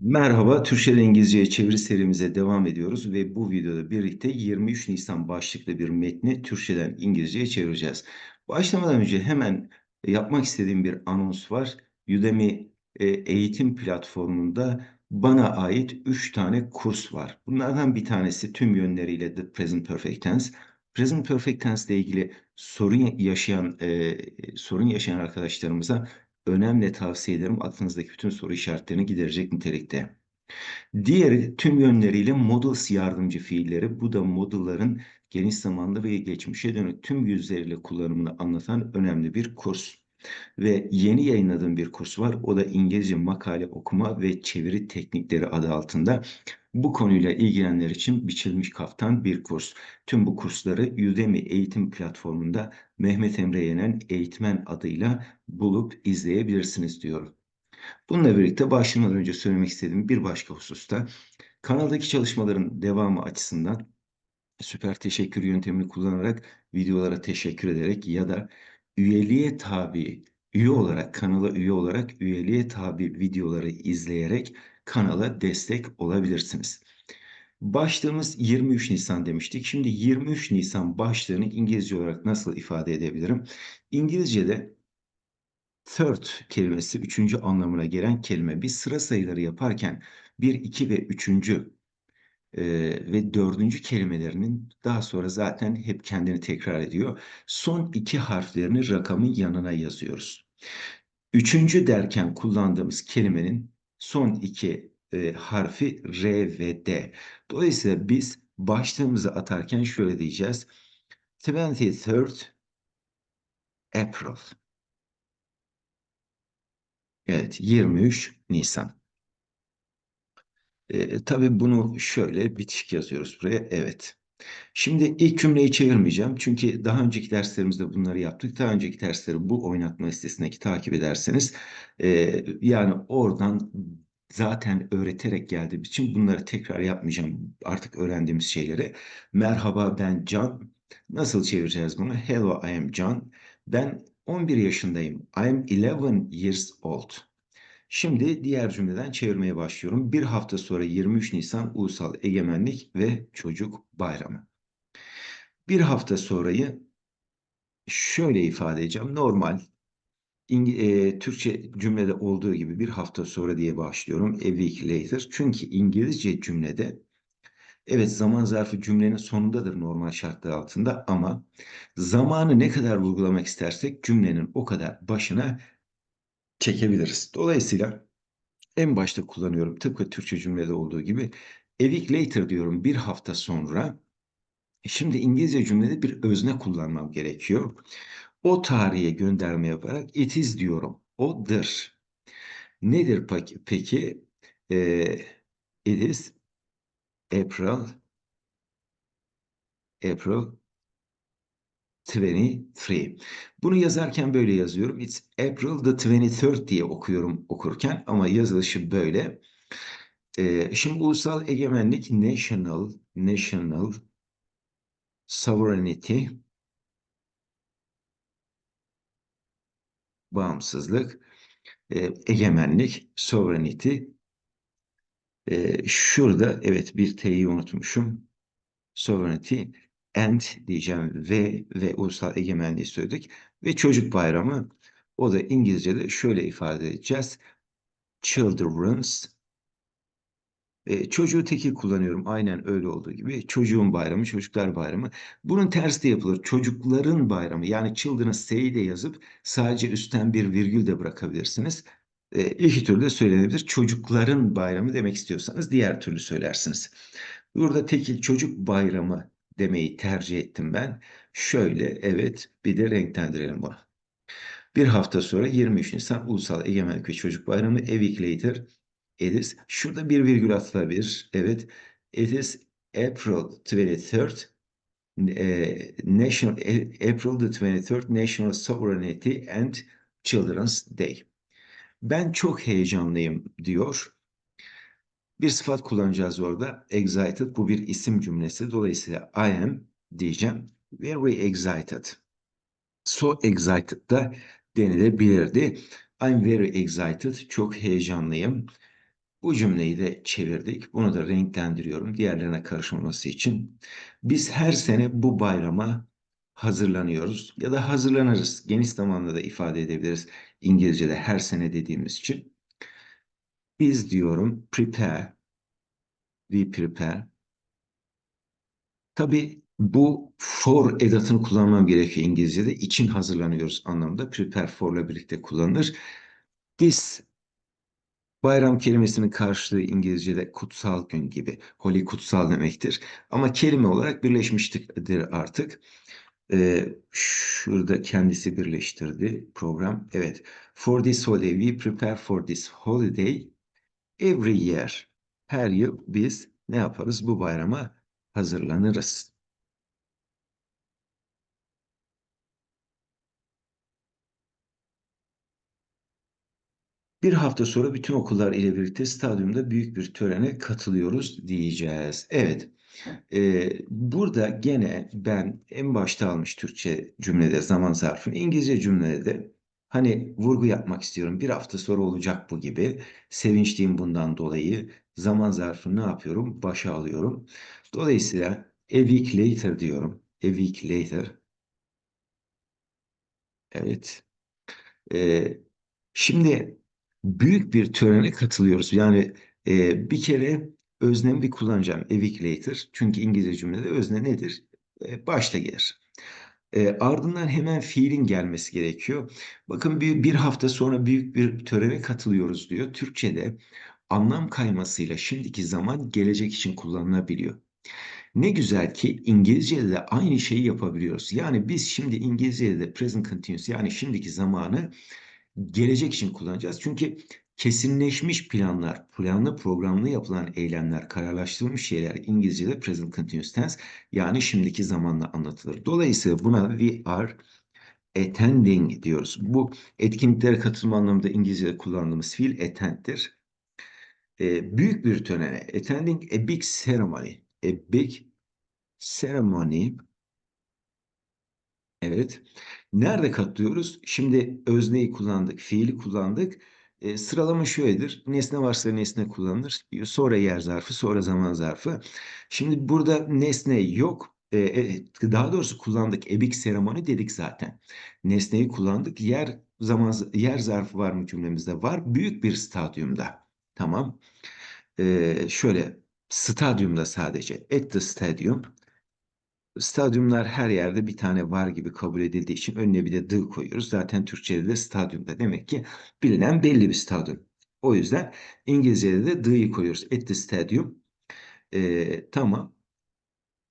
Merhaba, Türkçeden İngilizceye çeviri serimize devam ediyoruz ve bu videoda birlikte 23 Nisan başlıklı bir metni Türkçeden İngilizceye çevireceğiz. Başlamadan önce hemen yapmak istediğim bir anons var. Udemy e, eğitim platformunda bana ait 3 tane kurs var. Bunlardan bir tanesi tüm yönleriyle The Present Perfect Tense. Present Perfect Tense ile ilgili sorun yaşayan e, sorun yaşayan arkadaşlarımıza önemli tavsiye ederim. Aklınızdaki bütün soru işaretlerini giderecek nitelikte. Diğeri tüm yönleriyle modals yardımcı fiilleri. Bu da modulların geniş zamanlı ve geçmişe dönük tüm yüzleriyle kullanımını anlatan önemli bir kurs. Ve yeni yayınladığım bir kurs var. O da İngilizce makale okuma ve çeviri teknikleri adı altında. Bu konuyla ilgilenenler için biçilmiş kaftan bir kurs. Tüm bu kursları Udemy eğitim platformunda Mehmet Emre Yenen eğitmen adıyla bulup izleyebilirsiniz diyorum. Bununla birlikte başlamadan önce söylemek istediğim bir başka hususta kanaldaki çalışmaların devamı açısından süper teşekkür yöntemini kullanarak videolara teşekkür ederek ya da üyeliğe tabi üye olarak kanala üye olarak üyeliğe tabi videoları izleyerek kanala destek olabilirsiniz. Başlığımız 23 Nisan demiştik. Şimdi 23 Nisan başlığını İngilizce olarak nasıl ifade edebilirim? İngilizce'de third kelimesi üçüncü anlamına gelen kelime. Biz sıra sayıları yaparken bir, iki ve üçüncü e, ve dördüncü kelimelerinin daha sonra zaten hep kendini tekrar ediyor. Son iki harflerini rakamın yanına yazıyoruz. Üçüncü derken kullandığımız kelimenin son iki e, harfi R ve D. Dolayısıyla biz başlığımızı atarken şöyle diyeceğiz. 23rd April. Evet, 23 Nisan. E, tabii bunu şöyle bitişik yazıyoruz buraya. Evet. Şimdi ilk cümleyi çevirmeyeceğim. Çünkü daha önceki derslerimizde bunları yaptık. Daha önceki dersleri bu oynatma listesindeki takip ederseniz e, yani oradan zaten öğreterek geldiğim için bunları tekrar yapmayacağım. Artık öğrendiğimiz şeyleri. Merhaba ben Can. Nasıl çevireceğiz bunu? Hello I am Can. Ben 11 yaşındayım. I am 11 years old. Şimdi diğer cümleden çevirmeye başlıyorum. Bir hafta sonra 23 Nisan Ulusal Egemenlik ve Çocuk Bayramı. Bir hafta sonrayı şöyle ifade edeceğim. Normal e, Türkçe cümlede olduğu gibi bir hafta sonra diye başlıyorum. A week later. Çünkü İngilizce cümlede evet zaman zarfı cümlenin sonundadır normal şartlar altında ama zamanı ne kadar vurgulamak istersek cümlenin o kadar başına çekebiliriz. Dolayısıyla en başta kullanıyorum tıpkı Türkçe cümlede olduğu gibi a week later diyorum bir hafta sonra. Şimdi İngilizce cümlede bir özne kullanmam gerekiyor. O tarihe gönderme yaparak it is diyorum. Odır. Nedir peki? Ee, it is April April 23. Bunu yazarken böyle yazıyorum. It's April the 23rd diye okuyorum okurken ama yazılışı böyle. Ee, şimdi ulusal egemenlik national national sovereignty bağımsızlık e, egemenlik sovereignty e, şurada evet bir T'yi unutmuşum sovereignty and diyeceğim ve ve ulusal egemenliği söyledik ve çocuk bayramı o da İngilizce'de şöyle ifade edeceğiz children's e, çocuğu tekil kullanıyorum. Aynen öyle olduğu gibi. Çocuğun bayramı, çocuklar bayramı. Bunun tersi de yapılır. Çocukların bayramı. Yani children's S'yi de yazıp sadece üstten bir virgül de bırakabilirsiniz. E, iki türlü de söylenebilir. Çocukların bayramı demek istiyorsanız diğer türlü söylersiniz. Burada tekil çocuk bayramı demeyi tercih ettim ben. Şöyle evet bir de renklendirelim bunu. Bir hafta sonra 23 Nisan Ulusal Egemenlik ve Çocuk Bayramı a week later It is. Şurada bir virgül atılabilir. Evet. It is April 23rd e, National April the 23rd National Sovereignty and Children's Day. Ben çok heyecanlıyım diyor. Bir sıfat kullanacağız orada. Excited bu bir isim cümlesi. Dolayısıyla I am diyeceğim. Very excited. So excited da denilebilirdi. I'm very excited. Çok heyecanlıyım. Bu cümleyi de çevirdik. Bunu da renklendiriyorum diğerlerine karışmaması için. Biz her sene bu bayrama hazırlanıyoruz ya da hazırlanırız. Geniş zamanla da ifade edebiliriz. İngilizce'de her sene dediğimiz için. Biz diyorum prepare, we prepare. Tabii bu for edatını kullanmam gerekiyor İngilizce'de. için hazırlanıyoruz anlamında. Prepare for'la birlikte kullanılır. This bayram kelimesinin karşılığı İngilizce'de kutsal gün gibi. Holy kutsal demektir. Ama kelime olarak birleşmiştir artık. Ee, şurada kendisi birleştirdi program. Evet. For this holiday, we prepare for this holiday every year. Her yıl biz ne yaparız? Bu bayrama hazırlanırız. Bir hafta sonra bütün okullar ile birlikte stadyumda büyük bir törene katılıyoruz diyeceğiz. Evet. Ee, burada gene ben en başta almış Türkçe cümlede zaman zarfını, İngilizce cümlede de hani vurgu yapmak istiyorum. Bir hafta sonra olacak bu gibi. Sevinçliyim bundan dolayı. Zaman zarfını ne yapıyorum? Başa alıyorum. Dolayısıyla a week later diyorum. A week later. Evet. Ee, şimdi büyük bir törene katılıyoruz. Yani e, bir kere öznemi bir kullanacağım. A week later. Çünkü İngilizce cümlede özne nedir? E, başta gelir. E, ardından hemen fiilin gelmesi gerekiyor. Bakın bir, bir hafta sonra büyük bir törene katılıyoruz diyor. Türkçe'de anlam kaymasıyla şimdiki zaman gelecek için kullanılabiliyor. Ne güzel ki İngilizce'de de aynı şeyi yapabiliyoruz. Yani biz şimdi İngilizce'de de present continuous yani şimdiki zamanı gelecek için kullanacağız. Çünkü kesinleşmiş planlar, planlı programlı yapılan eylemler, kararlaştırılmış şeyler İngilizce'de present continuous tense yani şimdiki zamanla anlatılır. Dolayısıyla buna we are attending diyoruz. Bu etkinliklere katılma anlamında İngilizce'de kullandığımız fiil attend'tir. Ee, büyük bir törene, attending a big ceremony, a big ceremony Evet. Nerede katlıyoruz? Şimdi özneyi kullandık, fiili kullandık. E, sıralama şöyledir. Nesne varsa nesne kullanılır. Sonra yer zarfı, sonra zaman zarfı. Şimdi burada nesne yok. E, daha doğrusu kullandık. Ebik seremoni dedik zaten. Nesneyi kullandık. Yer zaman yer zarfı var mı cümlemizde? Var. Büyük bir stadyumda. Tamam. E, şöyle stadyumda sadece. At the stadium. Stadyumlar her yerde bir tane var gibi kabul edildiği için önüne bir de dı koyuyoruz. Zaten Türkçe'de de stadyumda demek ki bilinen belli bir stadyum. O yüzden İngilizce'de de dı'yı koyuyoruz. At the stadium. Ee, tamam.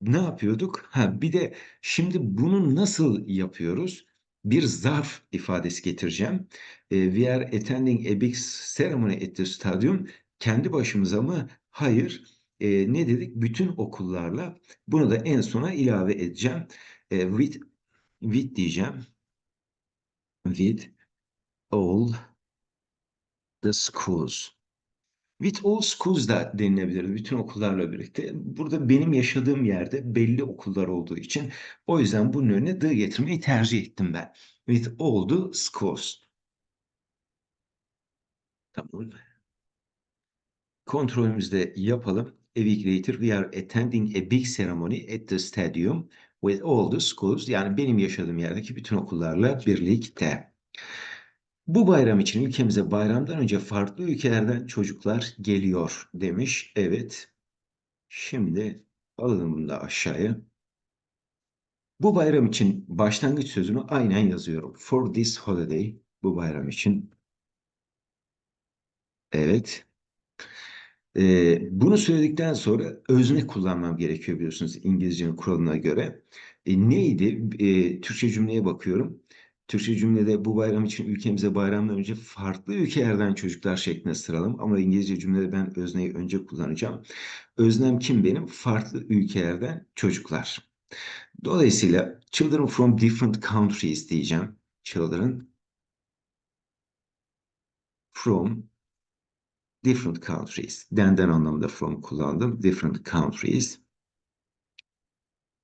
Ne yapıyorduk? Ha, bir de şimdi bunu nasıl yapıyoruz? Bir zarf ifadesi getireceğim. Ee, we are attending a big ceremony at the stadium. Kendi başımıza mı? Hayır e, ne dedik? Bütün okullarla bunu da en sona ilave edeceğim. E, with, with diyeceğim. With all the schools. With all schools da denilebilir. Bütün okullarla birlikte. Burada benim yaşadığım yerde belli okullar olduğu için o yüzden bunun önüne the getirmeyi tercih ettim ben. With all the schools. Tamam. Kontrolümüzde yapalım. A week later we are attending a big ceremony at the stadium with all the schools. Yani benim yaşadığım yerdeki bütün okullarla birlikte. Bu bayram için ülkemize bayramdan önce farklı ülkelerden çocuklar geliyor demiş. Evet. Şimdi alalım bunu da aşağıya. Bu bayram için başlangıç sözünü aynen yazıyorum. For this holiday. Bu bayram için. Evet. E, bunu söyledikten sonra özne kullanmam gerekiyor biliyorsunuz İngilizcenin kuralına göre. E, neydi? E, Türkçe cümleye bakıyorum. Türkçe cümlede bu bayram için ülkemize bayramdan önce farklı ülkelerden çocuklar şeklinde sıralım. Ama İngilizce cümlede ben özneyi önce kullanacağım. Öznem kim benim? Farklı ülkelerden çocuklar. Dolayısıyla children from different countries diyeceğim. Children from different countries. Denden anlamda from kullandım. Different countries.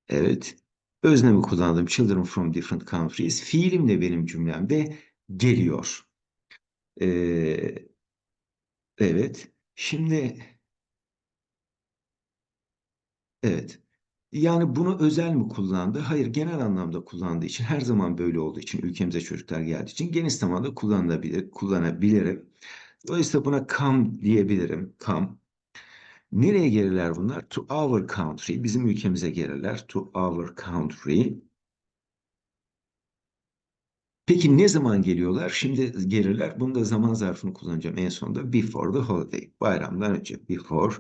Evet. Öznemi kullandım. Children from different countries. Fiilim de benim cümlemde geliyor. Ee, evet. Şimdi evet. Yani bunu özel mi kullandı? Hayır, genel anlamda kullandığı için, her zaman böyle olduğu için, ülkemize çocuklar geldiği için geniş zamanda kullanılabilir, kullanabilirim. Dolayısıyla buna come diyebilirim. Come. Nereye gelirler bunlar? To our country. Bizim ülkemize gelirler. To our country. Peki ne zaman geliyorlar? Şimdi gelirler. Bunu da zaman zarfını kullanacağım en sonunda. Before the holiday. Bayramdan önce. Before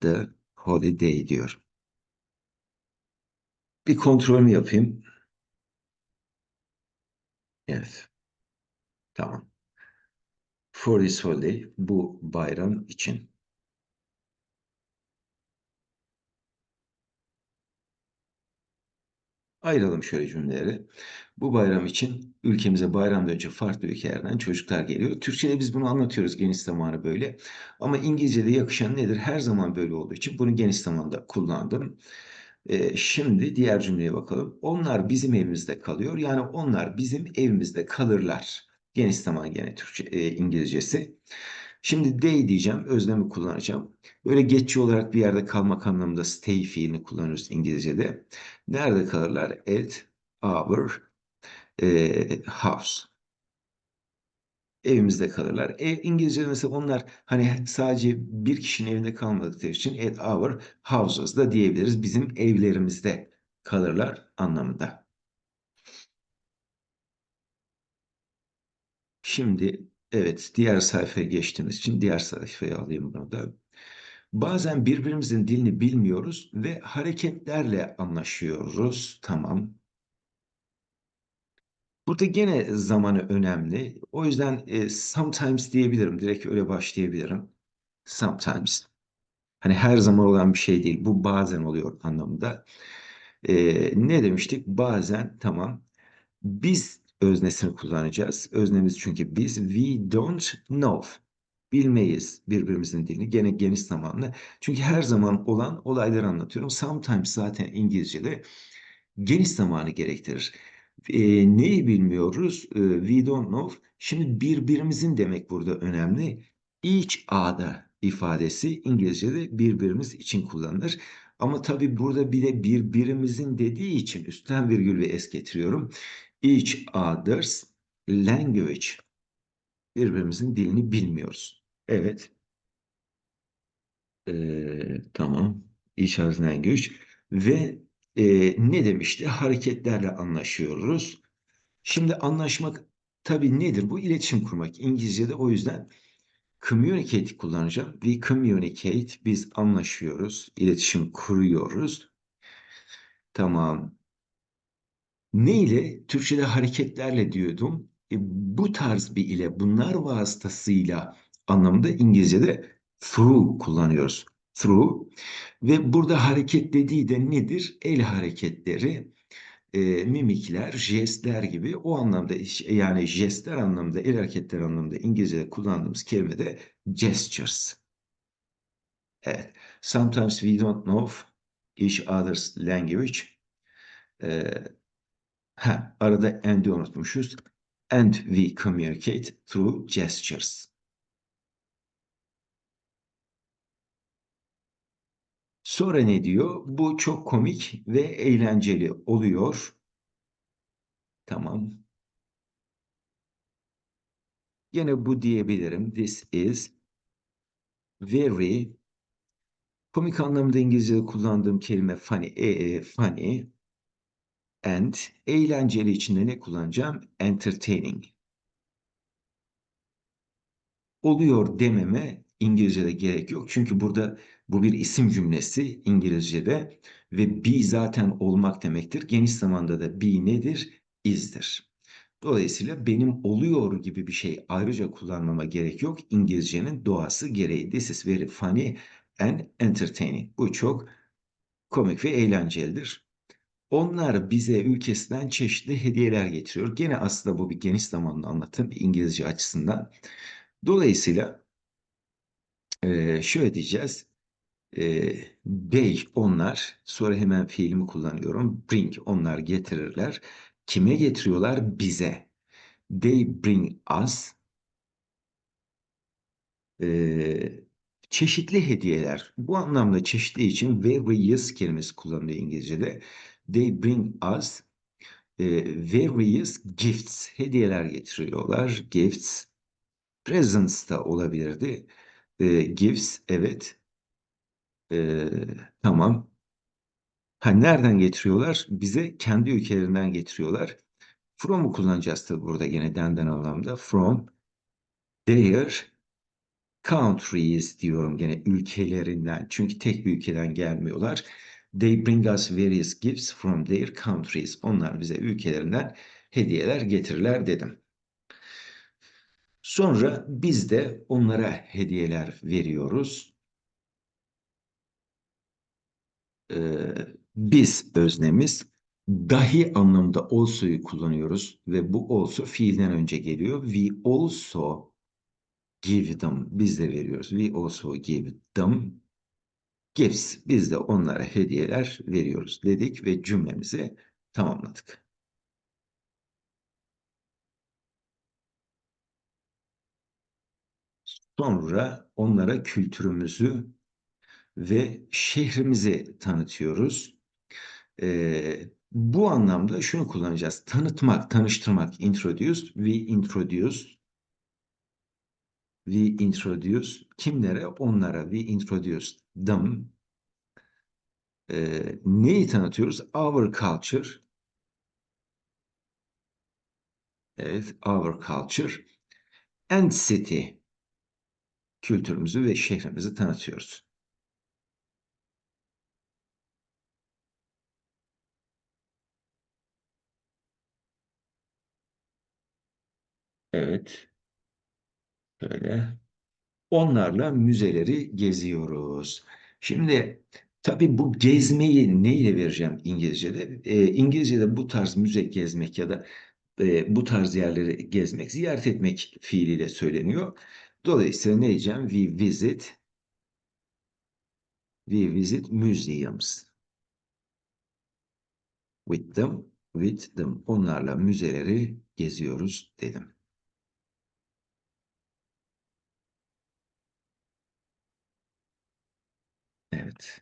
the holiday diyor. Bir kontrolünü yapayım. Evet. Tamam. For this holiday. Bu bayram için. Ayıralım şöyle cümleleri. Bu bayram için ülkemize bayramdan önce farklı ülkelerden çocuklar geliyor. Türkçe'de biz bunu anlatıyoruz geniş zamanı böyle. Ama İngilizce'de yakışan nedir? Her zaman böyle olduğu için bunu geniş zamanda kullandım. Ee, şimdi diğer cümleye bakalım. Onlar bizim evimizde kalıyor. Yani onlar bizim evimizde kalırlar. Geniş zaman gene Türkçe, e, İngilizcesi. Şimdi they diyeceğim, özlemi kullanacağım. Böyle geçici olarak bir yerde kalmak anlamında stay fiilini kullanıyoruz İngilizce'de. Nerede kalırlar? At our e, house. Evimizde kalırlar. E, İngilizce'de mesela onlar hani sadece bir kişinin evinde kalmadıkları için at our houses da diyebiliriz. Bizim evlerimizde kalırlar anlamında. Şimdi evet diğer sayfaya geçtiğimiz için diğer sayfaya alayım bunu da. Bazen birbirimizin dilini bilmiyoruz ve hareketlerle anlaşıyoruz. Tamam. Burada gene zamanı önemli. O yüzden e, sometimes diyebilirim. Direkt öyle başlayabilirim. Sometimes. Hani her zaman olan bir şey değil. Bu bazen oluyor anlamında. E, ne demiştik? Bazen tamam. Biz öznesini kullanacağız. Öznemiz çünkü biz. We don't know. Bilmeyiz birbirimizin dilini. Gene geniş zamanlı. Çünkü her zaman olan olayları anlatıyorum. Sometimes zaten İngilizce'de geniş zamanı gerektirir. E, neyi bilmiyoruz? E, we don't know. Şimdi birbirimizin demek burada önemli. Each other ifadesi İngilizce'de birbirimiz için kullanılır. Ama tabii burada bir de birbirimizin dediği için üstten virgül ve es getiriyorum. Each other's language. Birbirimizin dilini bilmiyoruz. Evet. Ee, tamam. Each other's language. Ve e, ne demişti? Hareketlerle anlaşıyoruz. Şimdi anlaşmak tabii nedir? Bu iletişim kurmak. İngilizce'de o yüzden communicate kullanacağım. We communicate. Biz anlaşıyoruz. iletişim kuruyoruz. Tamam. Ne ile? Türkçe'de hareketlerle diyordum. E, bu tarz bir ile, bunlar vasıtasıyla anlamında İngilizce'de through kullanıyoruz. Through. Ve burada hareket dediği de nedir? El hareketleri, e, mimikler, jestler gibi o anlamda yani jestler anlamında, el hareketleri anlamında İngilizce'de kullandığımız kelime de gestures. Evet. Sometimes we don't know each other's language. Ee, ha, arada and'i unutmuşuz. And we communicate through gestures. Sonra ne diyor? Bu çok komik ve eğlenceli oluyor. Tamam. Yine bu diyebilirim. This is very komik anlamında İngilizce'de kullandığım kelime funny, e, e, funny and eğlenceli içinde ne kullanacağım? Entertaining. Oluyor dememe İngilizce'de gerek yok. Çünkü burada bu bir isim cümlesi İngilizce'de ve be zaten olmak demektir. Geniş zamanda da be nedir? Is'dir. Dolayısıyla benim oluyor gibi bir şey ayrıca kullanmama gerek yok. İngilizcenin doğası gereği. This is very funny and entertaining. Bu çok komik ve eğlencelidir. Onlar bize ülkesinden çeşitli hediyeler getiriyor. Gene aslında bu bir geniş zamanlı anlatım İngilizce açısından. Dolayısıyla şöyle diyeceğiz. They onlar sonra hemen fiilimi kullanıyorum. Bring onlar getirirler. Kime getiriyorlar? Bize. They bring us. E, Çeşitli hediyeler. Bu anlamda çeşitli için various kelimesi kullanılıyor İngilizce'de. They bring us e, various gifts. Hediyeler getiriyorlar. Gifts. Presents da olabilirdi. E, gifts, evet. E, tamam. Ha, nereden getiriyorlar? Bize kendi ülkelerinden getiriyorlar. From'u kullanacağız tabii burada yine denden anlamda. From their countries diyorum gene ülkelerinden. Çünkü tek bir ülkeden gelmiyorlar. They bring us various gifts from their countries. Onlar bize ülkelerinden hediyeler getirirler dedim. Sonra biz de onlara hediyeler veriyoruz. Ee, biz öznemiz dahi anlamda also'yu kullanıyoruz ve bu also fiilden önce geliyor. We also give them. Biz de veriyoruz. We also give them gifts. Biz de onlara hediyeler veriyoruz dedik ve cümlemizi tamamladık. Sonra onlara kültürümüzü ve şehrimizi tanıtıyoruz. Ee, bu anlamda şunu kullanacağız. Tanıtmak, tanıştırmak. Introduce, we introduce. We introduce. Kimlere? Onlara. We introduce them. Ee, neyi tanıtıyoruz? Our culture. Evet, our culture. And city. Kültürümüzü ve şehrimizi tanıtıyoruz. Evet. Böyle. Onlarla müzeleri geziyoruz. Şimdi tabii bu gezmeyi neyle vereceğim İngilizce'de? E, İngilizce'de bu tarz müze gezmek ya da e, bu tarz yerleri gezmek, ziyaret etmek fiiliyle söyleniyor. Dolayısıyla ne diyeceğim? We visit we visit museums with them with them. Onlarla müzeleri geziyoruz dedim. Evet.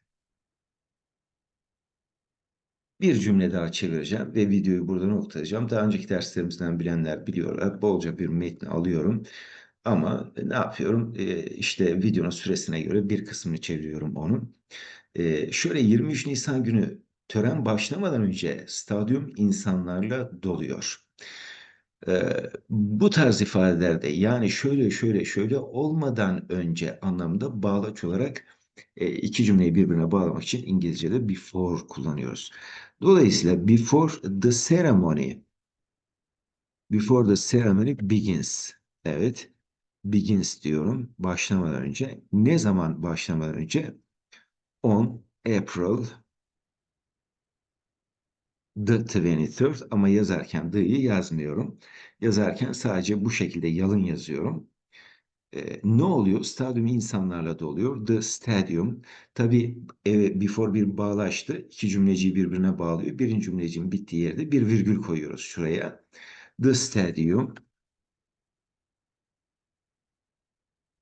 Bir cümle daha çevireceğim ve videoyu burada noktalayacağım. Daha önceki derslerimizden bilenler biliyorlar. Bolca bir metni alıyorum. Ama ne yapıyorum? Ee, işte videonun süresine göre bir kısmını çeviriyorum onun. Ee, şöyle 23 Nisan günü tören başlamadan önce stadyum insanlarla doluyor. Ee, bu tarz ifadelerde yani şöyle şöyle şöyle olmadan önce anlamda bağlaç olarak iki cümleyi birbirine bağlamak için İngilizce'de before kullanıyoruz. Dolayısıyla before the ceremony before the ceremony begins. Evet. Begins diyorum. Başlamadan önce. Ne zaman başlamadan önce? On April the 23rd ama yazarken the'yi yazmıyorum. Yazarken sadece bu şekilde yalın yazıyorum. Ee, ne oluyor? Stadyum insanlarla doluyor. The stadium. Tabi e, before bir bağlaştı. İki cümleciyi birbirine bağlıyor. Birinci cümlecinin bittiği yerde bir virgül koyuyoruz şuraya. The stadium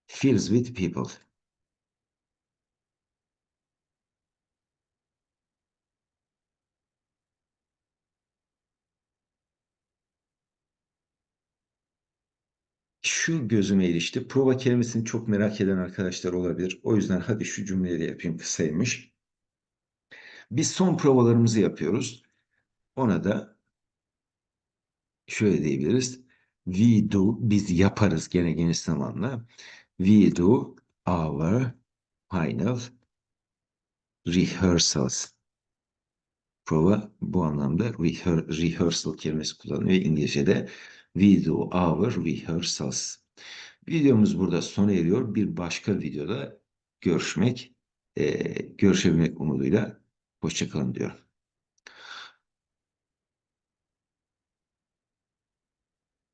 fills with people. Şu gözüme ilişti. Prova kelimesini çok merak eden arkadaşlar olabilir. O yüzden hadi şu cümleyi de yapayım kısaymış. Biz son provalarımızı yapıyoruz. Ona da şöyle diyebiliriz. We do, biz yaparız gene geniş zamanla. We do our final rehearsals. Prova bu anlamda rehearsal kelimesi kullanılıyor İngilizce'de. We do our rehearsals. Videomuz burada sona eriyor. Bir başka videoda görüşmek, e, görüşebilmek umuduyla hoşçakalın diyorum.